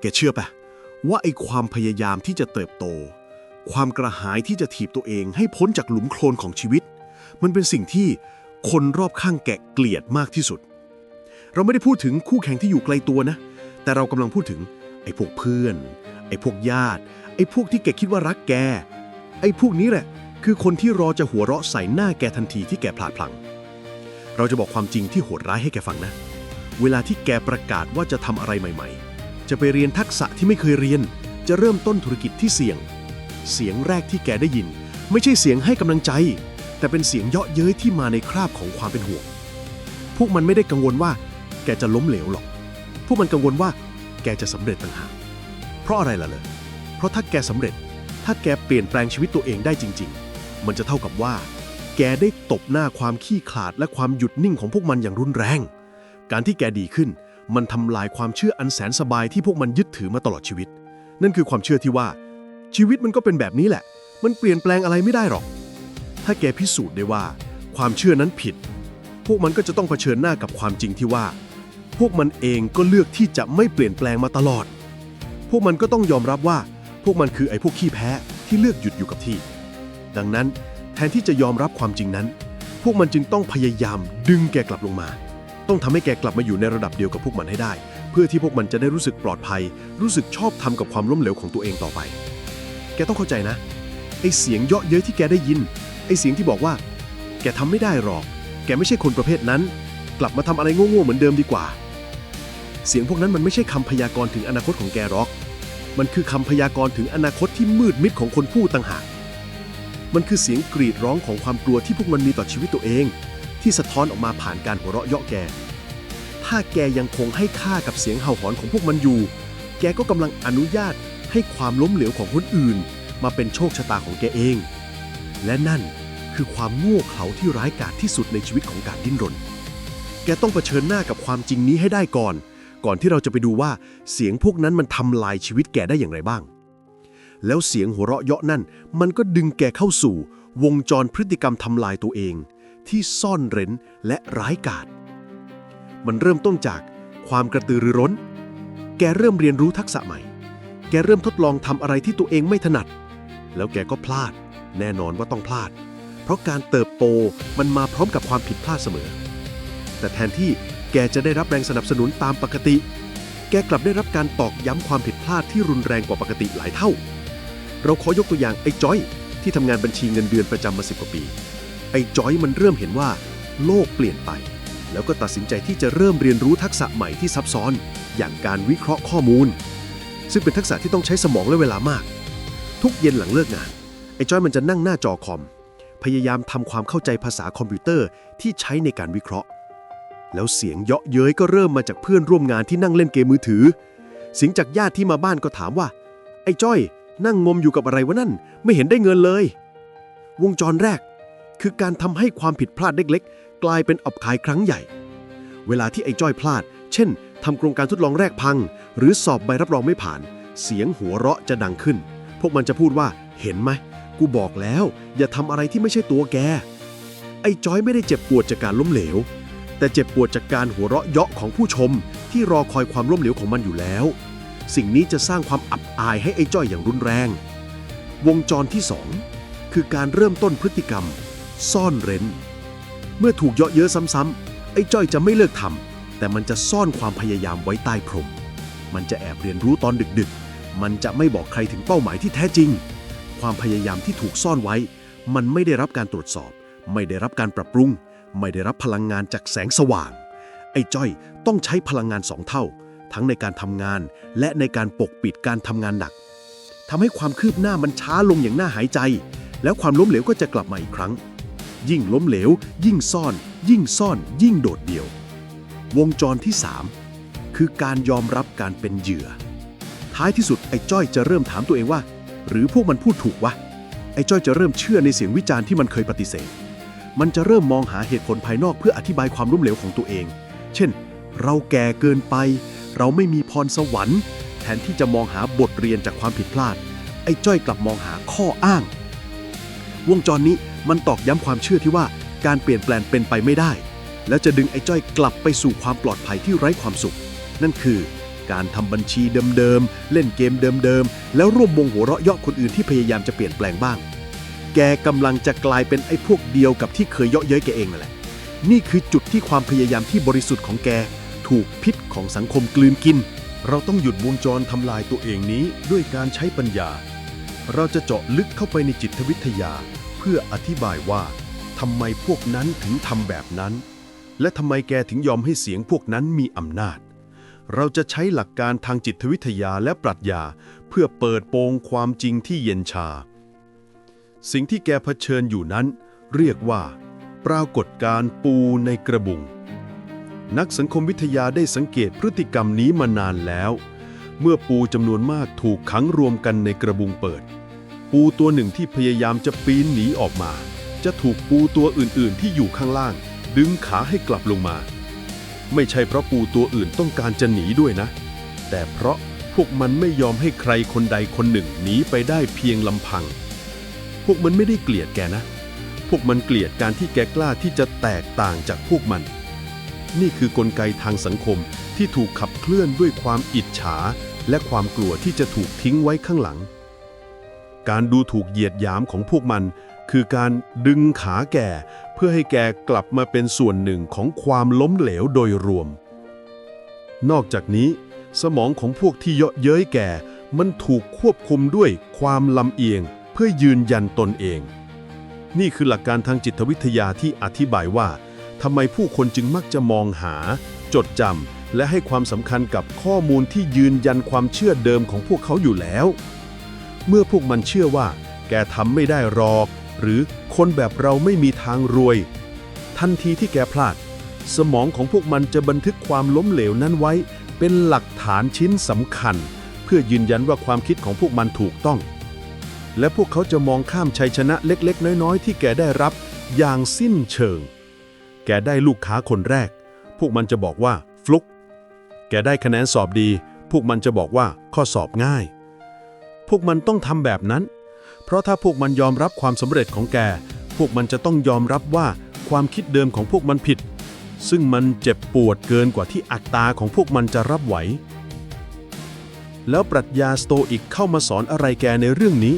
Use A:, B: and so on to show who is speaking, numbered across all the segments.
A: แกเชื่อปะว่าไอ้ความพยายามที่จะเติบโต ความกระหายที่จะถีบตัวเองให้พ้นจากหลุมโคลนของชีวิต มันเป็นสิ่งที่คนรอบข้างแกเกลียดมากที่สุด เราไม่ได้พูดถึงคู่แข่งที่อยู่ไกลตัวนะ แต่เรากำลังพูดถึงไอ้พวกเพื่อน ไอ้พวกญาติ ไอ้พวกที่แกคิดว่ารักแก ไอ้พวกนี้แหละ คือคนที่รอจะหัวเราะใส่หน้าแกทันทีที่แกพลาดพลังเราจะบอกความจริงที่โหดร้ายให้แกฟังนะ เวลาที่แกประกาศว่าจะทำอะไรใหม่ ๆ จะไปเรียนทักษะที่ไม่เคยเรียน จะเริ่มต้นธุรกิจที่เสี่ยง เสียงแรกที่แกได้ยิน ไม่ใช่เสียงให้กำลังใจ แต่เป็นเสียงเยาะเย้ยที่มาในคราบของความเป็นห่วง พวกมันไม่ได้กังวลว่า แกจะล้มเหลวหรอก พวกมันกังวลว่า แกจะสำเร็จต่างหากเพราะอะไรล่ะเลย เพราะถ้าแกสำเร็จ ถ้าแกเปลี่ยนแปลงชีวิตตัวเองได้จริง ๆ มันจะเท่ากับว่า แกได้ตบหน้าความขี้ขลาดและความหยุดนิ่งของพวกมันอย่างรุนแรง การที่แกดีขึ้น มันทำลายความเชื่ออันแสนสบายที่พวกมันยึดถือมาตลอดชีวิต นั่นคือความเชื่อที่ว่า ชีวิตมันก็เป็นแบบนี้แหละ มันเปลี่ยนแปลงอะไรไม่ได้หรอก ถ้าแกพิสูจน์ได้ว่า ความเชื่อนั้นผิด พวกมันก็จะต้องเผชิญหน้ากับความจริงที่ว่า พวกมันเองก็เลือกที่จะไม่เปลี่ยนแปลงมาตลอด พวกมันก็ต้องยอมรับว่า พวกมันคือไอ้พวกขี้แพ้ที่เลือกหยุดอยู่กับที่ ดังนั้นแทนที่จะยอมรับความจริงนั้น พวกมันจึงต้องพยายามดึงแกกลับลงมา ต้องทำให้แกกลับมาอยู่ในระดับเดียวกับพวกมันให้ได้ เพื่อที่พวกมันจะได้รู้สึกปลอดภัย รู้สึกชอบทำกับความล้มเหลวของตัวเองต่อไป แกต้องเข้าใจนะไอเสียงเยาะเย้ยที่แกได้ยินไอเสียงที่บอกว่า แกทำไม่ได้หรอก แกไม่ใช่คนประเภทนั้น กลับมาทำอะไรโง่ๆเหมือนเดิมดีกว่า เสียงพวกนั้นมันไม่ใช่คำพยากรณ์ถึงอนาคตของแกหรอก มันคือคำพยากรณ์ถึงอนาคตที่มืดมิดของคนพูดต่างหากมันคือเสียงกรีดร้องของความกลัวที่พวกมันมีต่อชีวิตตัวเอง ที่สะท้อนออกมาผ่านการหัวเราะเยาะแก ถ้าแกยังคงให้ค่ากับเสียงเห่าหอนของพวกมันอยู่ แกก็กำลังอนุญาตให้ความล้มเหลวของคนอื่น มาเป็นโชคชะตาของแกเอง และนั่นคือความโง่เขลาที่ร้ายกาจที่สุดในชีวิตของการดิ้นรน แกต้องเผชิญหน้ากับความจริงนี้ให้ได้ก่อน ก่อนที่เราจะไปดูว่าเสียงพวกนั้นมันทำลายชีวิตแกได้อย่างไรบ้าง แล้วเสียงหัวเราะเยาะนั่น มันก็ดึงแกเข้าสู่ วงจรพฤติกรรมทำลายตัวเอง ที่ซ่อนเร้นและร้ายกาจมันเริ่มต้นจากความกระตือรือร้น แกเริ่มเรียนรู้ทักษะใหม่ แกเริ่มทดลองทำอะไรที่ตัวเองไม่ถนัด แล้วแกก็พลาด แน่นอนว่าต้องพลาด เพราะการเติบโตมันมาพร้อมกับความผิดพลาดเสมอ แต่แทนที่แกจะได้รับแรงสนับสนุนตามปกติ แกกลับได้รับการตอกย้ำความผิดพลาดที่รุนแรงกว่าปกติหลายเท่า เราขอยกตัวอย่างไอ้จอย ที่ทำงานบัญชีเงินเดือนประจำมาสิบกว่าปี ไอ้จอยมันเริ่มเห็นว่า โลกเปลี่ยนไป แล้วก็ตัดสินใจที่จะเริ่มเรียนรู้ทักษะใหม่ที่ซับซ้อน อย่างการวิเคราะห์ข้อมูล ซึ่งเป็นทักษะที่ต้องใช้สมองและเวลามาก ทุกเย็นหลังเลิกงาน ไอ้จอยมันจะนั่งหน้าจอคอม พยายามทำความเข้าใจภาษาคอมพิวเตอร์ที่ใช้ในการวิเคราะห์ แล้วเสียงเยาะเย้ยก็เริ่มมาจากเพื่อนร่วมงานที่นั่งเล่นเกมมือถือ เสียงจากญาติที่มาบ้านก็ถามว่า ไอ้จ้อย นั่งงมอยู่กับอะไรวะนั่น ไม่เห็นได้เงินเลย วงจรแรก คือการทำให้ความผิดพลาดเล็กๆ กลายเป็นอับขายครั้งใหญ่ เวลาที่ไอ้จ้อยพลาด เช่นทำโครงการทดลองแรกพัง หรือสอบใบรับรองไม่ผ่าน เสียงหัวเราะจะดังขึ้น พวกมันจะพูดว่าเห็นไหม กูบอกแล้ว อย่าทำอะไรที่ไม่ใช่ตัวแก ไอ้จ้อยไม่ได้เจ็บปวดจากการล้มเหลว แต่เจ็บปวดจากการหัวเราะเยาะของผู้ชม ที่รอคอยความล้มเหลวของมันอยู่แล้ว สิ่งนี้จะสร้างความอับอายให้ไอ้จ้อยอย่างรุนแรง วงจรที่ 2 คือการเริ่มต้นพฤติกรรม ซ่อนเร้น เมื่อถูกเยาะเย้ยซ้ำๆไอ้จ้อยจะไม่เลิกทำแต่มันจะซ่อนความพยายามไว้ใต้พรม มันจะแอบเรียนรู้ตอนดึกๆ มันจะไม่บอกใครถึงเป้าหมายที่แท้จริง ความพยายามที่ถูกซ่อนไว้ มันไม่ได้รับการตรวจสอบ ไม่ได้รับการปรับปรุง ไม่ได้รับพลังงานจากแสงสว่าง ไอ้จ้อยต้องใช้พลังงานสองเท่า ทั้งในการทำงาน และในการปกปิดการทำงานหนักทำให้ความคืบหน้ามันช้าลงอย่างน่าหายใจ แล้วความล้มเหลวก็จะกลับมาอีกครั้ง ยิ่งล้มเหลว ยิ่งซ่อน ยิ่งซ่อน ยิ่งโดดเดี่ยว วงจรที่ 3 คือการยอมรับการเป็นเหยื่อ ท้ายที่สุดไอ้จ้อยจะเริ่มถามตัวเองว่า หรือพวกมันพูดถูกวะไอ้จ้อยจะเริ่มเชื่อในเสียงวิจารณ์ที่มันเคยปฏิเสธ มันจะเริ่มมองหาเหตุผลภายนอกเพื่ออธิบายความล้มเหลวของตัวเอง เช่น เราแก่เกินไป เราไม่มีพรสวรรค์ แทนที่จะมองหาบทเรียนจากความผิดพลาด ไอ้จ้อยกลับมองหาข้ออ้าง วงจรนี้ มันตอกย้ำความเชื่อที่ว่าการเปลี่ยนแปลงเป็นไปไม่ได้ แล้วจะดึงไอ้จ้อยกลับไปสู่ความปลอดภัยที่ไร้ความสุข นั่นคือ การทำบัญชีเดิมๆ เล่นเกมเดิมๆ แล้วร่วมวงหัวเราะเยาะคนอื่นที่พยายามจะเปลี่ยนแปลงบ้าง แกกำลังจะกลายเป็นไอ้พวกเดียวกับที่เคยเยาะเย้ยแกเองนั่นแหละ นี่คือจุดที่ความพยายามที่บริสุทธิ์ของแก ถูกพิษของสังคมกลืนกิน เราต้องหยุดวงจรทำลายตัวเองนี้ด้วยการใช้ปัญญา เราจะเจาะลึกเข้าไปในจิตวิทยา เพื่ออธิบายว่าทำไมพวกนั้นถึงทำแบบนั้น และทำไมแกถึงยอมให้เสียงพวกนั้นมีอำนาจ เราจะใช้หลักการทางจิตวิทยาและปรัชญา เพื่อเปิดโปงความจริงที่เย็นชา สิ่งที่แกเผชิญอยู่นั้น เรียกว่า ปรากฏการ์ปูในกระบุง นักสังคมวิทยาได้สังเกตพฤติกรรมนี้มานานแล้ว เมื่อปูจำนวนมากถูกขังรวมกันในกระบุงเปิด ปูตัวหนึ่งที่พยายามจะปีนหนีออกมา จะถูกปูตัวอื่นๆ ที่อยู่ข้างล่าง ดึงขาให้กลับลงมา ไม่ใช่เพราะปูตัวอื่นต้องการจะหนีด้วยนะ แต่เพราะพวกมันไม่ยอมให้ใครคนใดคนหนึ่งหนีไปได้เพียงลำพัง พวกมันไม่ได้เกลียดแกนะ พวกมันเกลียดการที่แกกล้าที่จะแตกต่างจากพวกมัน นี่คือกลไกทางสังคมที่ถูกขับเคลื่อนด้วยความอิจฉา และความกลัวที่จะถูกทิ้งไว้ข้างหลัง การดูถูกเหยียดหยามของพวกมัน คือการดึงขาแก่ เพื่อให้แกกลับมาเป็นส่วนหนึ่งของความล้มเหลวโดยรวม นอกจากนี้ สมองของพวกที่เยาะเย้ยแก่ มันถูกควบคุมด้วยความลำเอียง เพื่อยืนยันตนเอง นี่คือหลักการทางจิตวิทยาที่อธิบายว่าทำไมผู้คนจึงมักจะมองหา จดจำและให้ความสำคัญกับข้อมูลที่ยืนยันความเชื่อเดิมของพวกเขาอยู่แล้ว เมื่อพวกมันเชื่อว่า แกทำไม่ได้หรอก หรือคนแบบเราไม่มีทางรวย ทันทีที่แกพลาด สมองของพวกมันจะบันทึกความล้มเหลวนั้นไว้ เป็นหลักฐานชิ้นสำคัญ เพื่อยืนยันว่าความคิดของพวกมันถูกต้อง และพวกเขาจะมองข้ามชัยชนะเล็ก ๆ น้อย ๆ ที่แกได้รับอย่างสิ้นเชิง แกได้ลูกค้าคนแรก พวกมันจะบอกว่าฟลุก แกได้คะแนนสอบดี พวกมันจะบอกว่าข้อสอบง่าย พวกมันต้องทำแบบนั้น เพราะถ้าพวกมันยอมรับความสำเร็จของแก พวกมันจะต้องยอมรับว่าความคิดเดิมของพวกมันผิด ซึ่งมันเจ็บปวดเกินกว่าที่อัตาของพวกมันจะรับไหว แล้วปรัชญาสโตอิกเข้ามาสอนอะไรแกในเรื่องนี้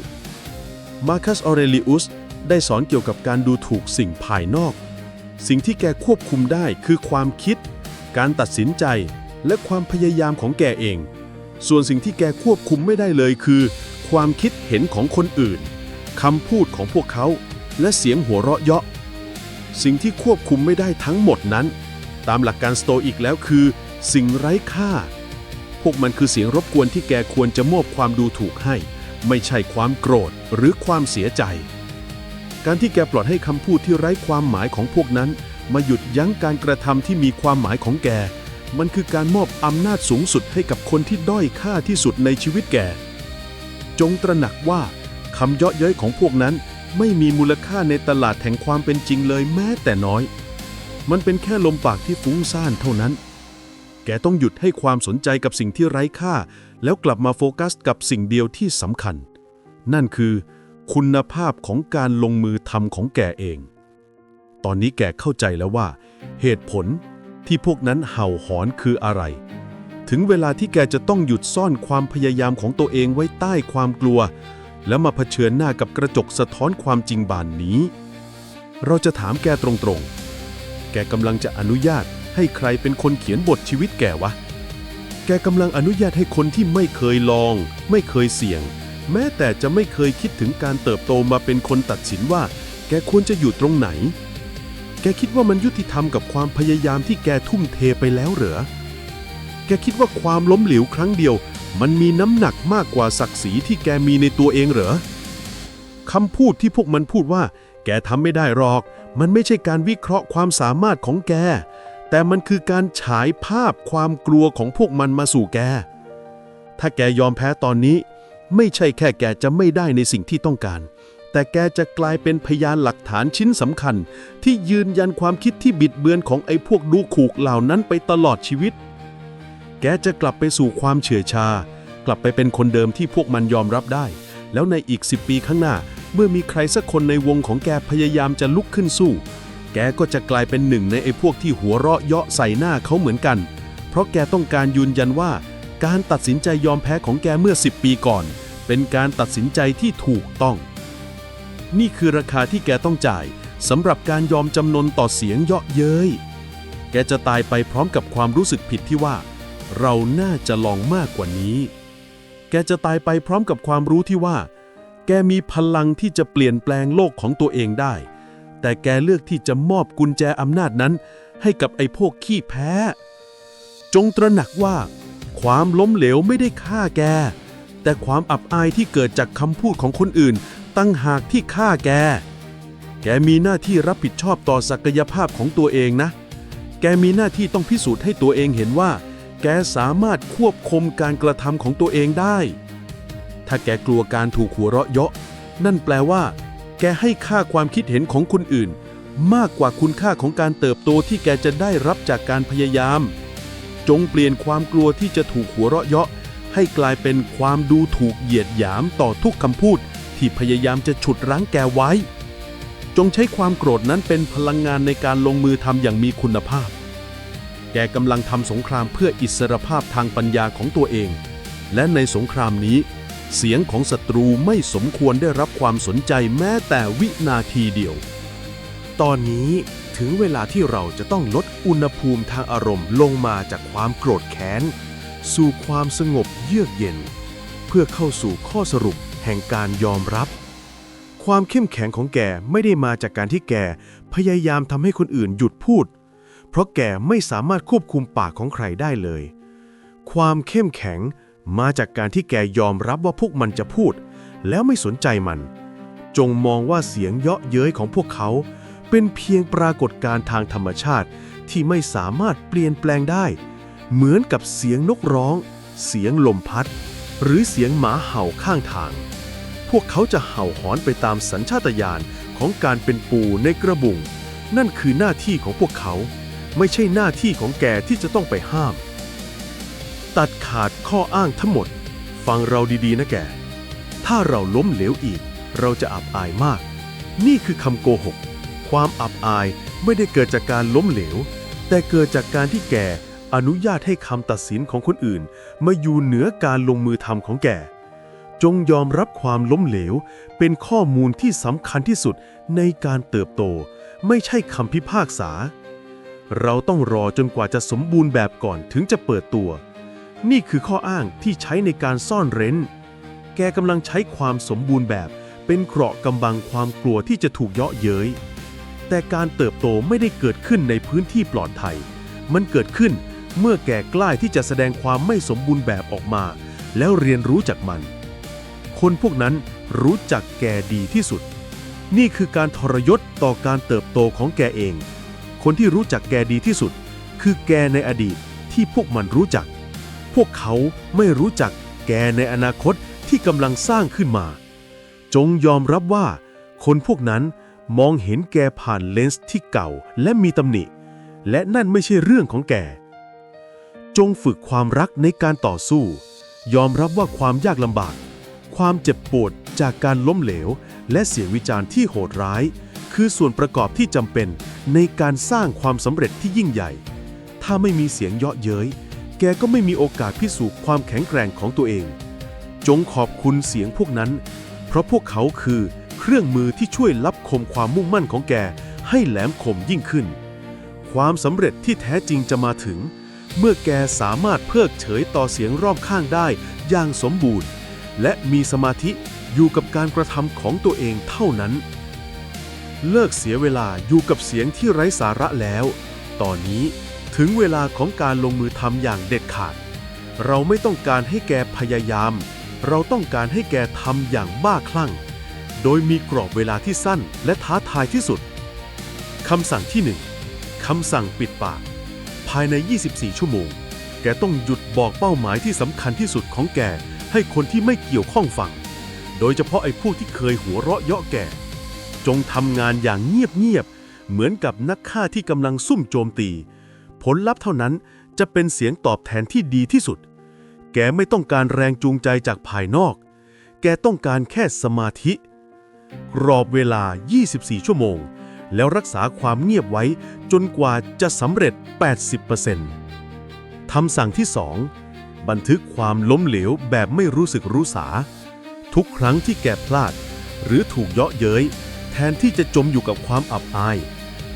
A: มาคัสออเรลิอุสได้สอนเกี่ยวกับการดูถูกสิ่งภายนอก สิ่งที่แกควบคุมได้คือความคิด การตัดสินใจ และความพยายามของแกเอง ส่วนสิ่งที่แกควบคุมไม่ได้เลยคือ ความคิดเห็นของคนอื่นคำพูดของพวกเขา และเสียงหัวเราะเยาะ สิ่งที่ควบคุมไม่ได้ทั้งหมดนั้น ตามหลักการสโตอิกแล้วคือ สิ่งไร้ค่า พวกมันคือเสียงรบกวนที่แกควรจะมอบความดูถูกให้ ไม่ใช่ความโกรธหรือความเสียใจ การที่แกปล่อยให้คำพูดที่ไร้ความหมายของพวกนั้น มาหยุดยั้งการกระทำที่มีความหมายของแก มันคือการมอบอำนาจสูงสุดให้กับคนที่ด้อยค่าที่สุดในชีวิตแก่ จงตระหนักว่าคำเยาะเย้ยของพวกนั้นไม่มีมูลค่าในตลาดแห่งความเป็นจริงเลยแม้แต่น้อย มันเป็นแค่ลมปากที่ฟุ้งซ่านเท่านั้น แกต้องหยุดให้ความสนใจกับสิ่งที่ไร้ค่า แล้วกลับมาโฟกัสกับสิ่งเดียวที่สำคัญ นั่นคือคุณภาพของการลงมือทำของแกเอง ตอนนี้แกเข้าใจแล้วว่า เหตุผล ที่พวกนั้นเห่าหอนคืออะไร ถึงเวลาที่แกจะต้องหยุดซ่อนความพยายามของตัวเองไว้ใต้ความกลัว แล้วมาเผชิญหน้ากับกระจกสะท้อนความจริงบานนี้ เราจะถามแกตรงๆ แกกำลังจะอนุญาตให้ใครเป็นคนเขียนบทชีวิตแกวะ แกกำลังอนุญาตให้คนที่ไม่เคยลอง ไม่เคยเสี่ยง แม้แต่จะไม่เคยคิดถึงการเติบโตมาเป็นคนตัดสินว่า แกควรจะอยู่ตรงไหน แกคิดว่ามันยุติธรรมกับความพยายามที่แกทุ่มเทไปแล้วเหรอ แกคิดว่าความล้มเหลวครั้งเดียว มันมีน้ำหนักมากกว่าศักดิ์ศรีที่แกมีในตัวเองเหรอคำพูดที่พวกมันพูดว่า แกทำไม่ได้หรอก มันไม่ใช่การวิเคราะห์ความสามารถของแก แต่มันคือการฉายภาพความกลัวของพวกมันมาสู่แก ถ้าแกยอมแพ้ตอนนี้ ไม่ใช่แค่แกจะไม่ได้ในสิ่งที่ต้องการ แต่แกจะกลายเป็นพยานหลักฐานชิ้นสำคัญ ที่ยืนยันความคิดที่บิดเบือนของไอ้พวกดูขูกเหล่านั้นไปตลอดชีวิต แกจะกลับไปสู่ความเฉื่อยชา กลับไปเป็นคนเดิมที่พวกมันยอมรับได้ แล้วในอีก 10 ปีข้างหน้า เมื่อมีใครสักคนในวงของแกพยายามจะลุกขึ้นสู้ แกก็จะกลายเป็นหนึ่งในไอ้พวกที่หัวเราะเยาะใส่หน้าเขาเหมือนกัน เพราะแกต้องการยืนยันว่า
B: การตัดสินใจยอมแพ้ของแกเมื่อ 10 ปีก่อน เป็นการตัดสินใจที่ถูกต้อง นี่คือราคาที่แกต้องจ่ายสำหรับการยอมจำนนต่อเสียงเยาะเย้ย แกจะตายไปพร้อมกับความรู้สึกผิดที่ว่า เราน่าจะลองมากกว่านี้ แกจะตายไปพร้อมกับความรู้ที่ว่า แกมีพลังที่จะเปลี่ยนแปลงโลกของตัวเองได้ แต่แกเลือกที่จะมอบกุญแจอำนาจนั้นให้กับไอ้พวกขี้แพ้ จงตระหนักว่า ความล้มเหลวไม่ได้ฆ่าแก แต่ความอับอายที่เกิดจากคำพูดของคนอื่น ตั้งหากที่ฆ่าแก แกมีหน้าที่รับผิดชอบต่อศักยภาพของตัวเองนะ แกมีหน้าที่ต้องพิสูจน์ให้ตัวเองเห็นว่า แกสามารถควบคุมการกระทำของตัวเองได้ ถ้าแกกลัวการถูกหัวเราะเยาะ นั่นแปลว่า แกให้ค่าความคิดเห็นของคนอื่น มากกว่าคุณค่าของการเติบโตที่แกจะได้รับจากการพยายาม จงเปลี่ยนความกลัวที่จะถูกหัวเราะเยาะให้กลายเป็นความดูถูกเหยียดหยามต่อทุกคำพูด ที่พยายามจะฉุดรั้งแกไว้ จงใช้ความโกรธนั้นเป็นพลังงานในการลงมือทำอย่างมีคุณภาพ แกกำลังทำสงครามเพื่ออิสรภาพทางปัญญาของตัวเอง และในสงครามนี้ เสียงของศัตรูไม่สมควรได้รับความสนใจแม้แต่วินาทีเดียว
A: ตอนนี้ถึงเวลาที่เราจะต้องลดอุณหภูมิทางอารมณ์ลงมาจากความโกรธแค้น สู่ความสงบเยือกเย็น เพื่อเข้าสู่ข้อสรุป แห่งการยอมรับ ความเข้มแข็งของแกไม่ได้มาจากการที่แกพยายามทำให้คนอื่นหยุดพูด เพราะแกไม่สามารถควบคุมปากของใครได้เลย ความเข้มแข็งมาจากการที่แกยอมรับว่าพวกมันจะพูด แล้วไม่สนใจมัน จงมองว่าเสียงเยาะเย้ยของพวกเขาเป็นเพียงปรากฏการณ์ทางธรรมชาติที่ไม่สามารถเปลี่ยนแปลงได้ เหมือนกับเสียงนกร้อง เสียงลมพัด หรือเสียงหมาเห่าข้างทาง พวกเขาจะเห่าหอนไปตามสัญชาตญาณของการเป็นปูในกระบุง นั่นคือหน้าที่ของพวกเขา ไม่ใช่หน้าที่ของแกที่จะต้องไปห้าม ตัดขาดข้ออ้างทั้งหมด ฟังเราดีๆนะแก ถ้าเราล้มเหลวอีก เราจะอับอายมาก นี่คือคำโกหก ความอับอายไม่ได้เกิดจากการล้มเหลว แต่เกิดจากการที่แกอนุญาตให้คำตัดสินของคนอื่น มาอยู่เหนือการลงมือทำของแก จงยอมรับความล้มเหลว เป็นข้อมูลที่สำคัญที่สุดในการเติบโต ไม่ใช่คำพิพากษา เราต้องรอจนกว่าจะสมบูรณ์แบบก่อนถึงจะเปิดตัว นี่คือข้ออ้างที่ใช้ในการซ่อนเร้น แกกำลังใช้ความสมบูรณ์แบบ เป็นเกราะกำบังความกลัวที่จะถูกเยาะเย้ย แต่การเติบโตไม่ได้เกิดขึ้นในพื้นที่ปลอดภัย มันเกิดขึ้นเมื่อแกกล้าที่จะแสดงความไม่สมบูรณ์แบบออกมา แล้วเรียนรู้จากมัน คนพวกนั้นรู้จักแกดีที่สุด นี่คือการทรยศต่อการเติบโตของแกเอง คนที่รู้จักแกดีที่สุด คือแกในอดีตที่พวกมันรู้จัก พวกเขาไม่รู้จักแกในอนาคตที่กำลังสร้างขึ้นมา จงยอมรับว่า คนพวกนั้นมองเห็นแกผ่านเลนส์ที่เก่าและมีตำหนิ และนั่นไม่ใช่เรื่องของแก จงฝึกความรักในการต่อสู้ ยอมรับว่าความยากลำบาก ความเจ็บปวดจากการล้มเหลว และเสียงวิจารณ์ที่โหดร้าย คือส่วนประกอบที่จำเป็นในการสร้างความสำเร็จที่ยิ่งใหญ่ ถ้าไม่มีเสียงเยาะเย้ย แกก็ไม่มีโอกาสพิสูจน์ความแข็งแกร่งของตัวเอง จงขอบคุณเสียงพวกนั้น เพราะพวกเขาคือเครื่องมือที่ช่วยลับคมความมุ่งมั่นของแกให้แหลมคมยิ่งขึ้น ความสำเร็จที่แท้จริงจะมาถึง เมื่อแกสามารถเพิกเฉยต่อเสียงรอบข้างได้อย่างสมบูรณ์ และมีสมาธิอยู่กับการกระทำของตัวเองเท่านั้น เลิกเสียเวลาอยู่กับเสียงที่ไร้สาระแล้ว ตอนนี้ถึงเวลาของการลงมือทำอย่างเด็ดขาด เราไม่ต้องการให้แกพยายาม เราต้องการให้แกทำอย่างบ้าคลั่ง โดยมีกรอบเวลาที่สั้นและท้าทายที่สุดคำสั่งที่ 1คำสั่งปิดปาก ภายใน 24 ชั่วโมง แกต้องหยุดบอกเป้าหมายที่สำคัญที่สุดของแก ให้คนที่ไม่เกี่ยวข้องฟัง โดยเฉพาะไอ้พวกที่เคยหัวเราะเยาะแกจงทำงานอย่างเงียบๆ เหมือนกับนักฆ่าที่กำลังซุ่มโจมตี ผลลัพธ์เท่านั้นจะเป็นเสียงตอบแทนที่ดีที่สุด แกไม่ต้องการแรงจูงใจจากภายนอก แกต้องการแค่สมาธิ กรอบเวลา 24 ชั่วโมง แล้วรักษาความเงียบไว้จนกว่าจะสำเร็จ 80%ทำสั่งที่ 2
B: บันทึกความล้มเหลวแบบไม่รู้สึกรู้สา ทุกครั้งที่แกพลาด หรือถูกเยาะเย้ย แทนที่จะจมอยู่กับความอับอาย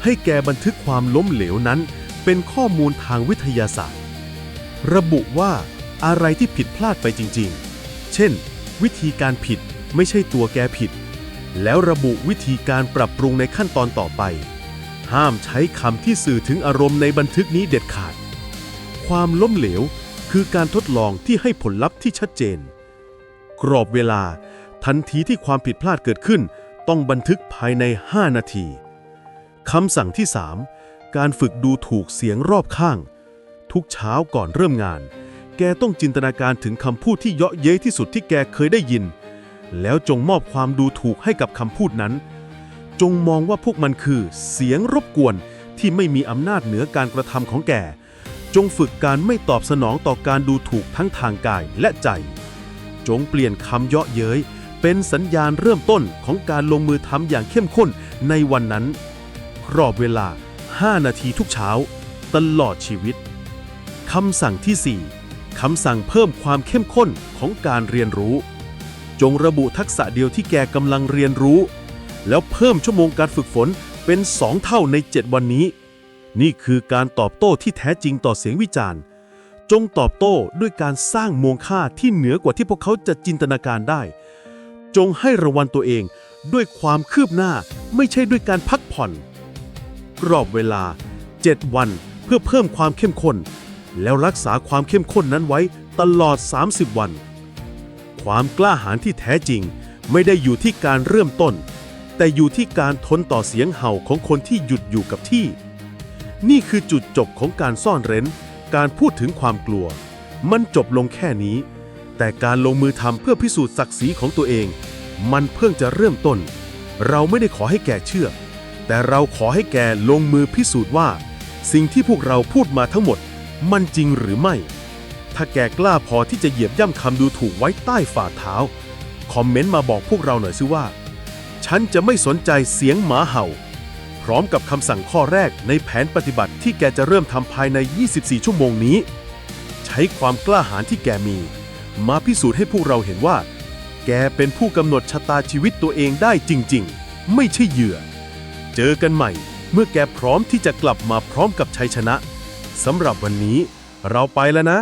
B: ให้แกบันทึกความล้มเหลวนั้น เป็นข้อมูลทางวิทยาศาสตร์ ระบุว่าอะไรที่ผิดพลาดไปจริงๆ เช่น วิธีการผิดไม่ใช่ตัวแกผิด แล้วระบุวิธีการปรับปรุงในขั้นตอนต่อไป ห้ามใช้คำที่สื่อถึงอารมณ์ในบันทึกนี้เด็ดขาด ความล้มเหลว คือการทดลองที่ให้ผลลัพธ์ที่ชัดเจน กรอบเวลาทันทีที่ความผิดพลาดเกิดขึ้น ต้องบันทึกภายใน 5 นาทีคำสั่งที่ 3 การฝึกดูถูกเสียงรอบข้าง ทุกเช้าก่อนเริ่มงาน แกต้องจินตนาการถึงคำพูดที่เยาะเย้ยที่สุดที่แกเคยได้ยิน แล้วจงมอบความดูถูกให้กับคำพูดนั้น จงมองว่าพวกมันคือเสียงรบกวนที่ไม่มีอำนาจเหนือการกระทำของแก จงฝึกการไม่ตอบสนองต่อการดูถูกทั้งทางกายและใจ จงเปลี่ยนคำเยาะเย้ยเป็นสัญญาณเริ่มต้นของการลงมือทำอย่างเข้มข้นในวันนั้นรอบเวลา 5 นาทีทุกเช้า ตลอดชีวิตคำสั่งที่ 4คำสั่งเพิ่มความเข้มข้นของการเรียนรู้ จงระบุทักษะเดียวที่แกกำลังเรียนรู้ แล้วเพิ่มชั่วโมงการฝึกฝนเป็น 2 เท่าใน 7 วันนี้ นี่คือการตอบโต้ที่แท้จริงต่อเสียงวิจารณ์ จงตอบโต้ด้วยการสร้างมวลค่าที่เหนือกว่าที่พวกเขาจะจินตนาการได้ จงให้รางวัลตัวเองด้วยความคืบหน้าไม่ใช่ด้วยการพักผ่อน กรอบเวลา 7 วันเพื่อเพิ่มความเข้มข้น แล้วรักษาความเข้มข้นนั้นไว้ตลอด 30 วัน ความกล้าหาญที่แท้จริงไม่ได้อยู่ที่การเริ่มต้น แต่อยู่ที่การทนต่อเสียงเห่าของคนที่หยุดอยู่กับที่ นี่คือจุดจบของการซ่อนเร้น การพูดถึงความกลัว มันจบลงแค่นี้ แต่การลงมือทำเพื่อพิสูจน์ศักดิ์ศรีของตัวเอง มันเพิ่งจะเริ่มต้น เราไม่ได้ขอให้แกเชื่อ แต่เราขอให้แกลงมือพิสูจน์ว่า สิ่งที่พวกเราพูดมาทั้งหมด มันจริงหรือไม่ ถ้าแกกล้าพอที่จะเหยียบย่ำคำดูถูกไว้ใต้ฝ่าเท้า คอมเมนต์มาบอกพวกเราหน่อยสิว่า ฉันจะไม่สนใจเสียงหมาเห่า พร้อมกับคำสั่งข้อแรกในแผนปฏิบัติที่แกจะเริ่มทำภายใน 24 ชั่วโมงนี้ ใช้ความกล้าหาญที่แกมี มาพิสูจน์ให้พวกเราเห็นว่า แกเป็นผู้กำหนดชะตาชีวิตตัวเองได้จริง ๆ ไม่ใช่เหยื่อ เจอกันใหม่ เมื่อแกพร้อมที่จะกลับมาพร้อมกับชัยชนะสำหรับวันนี้ เราไปแล้วนะ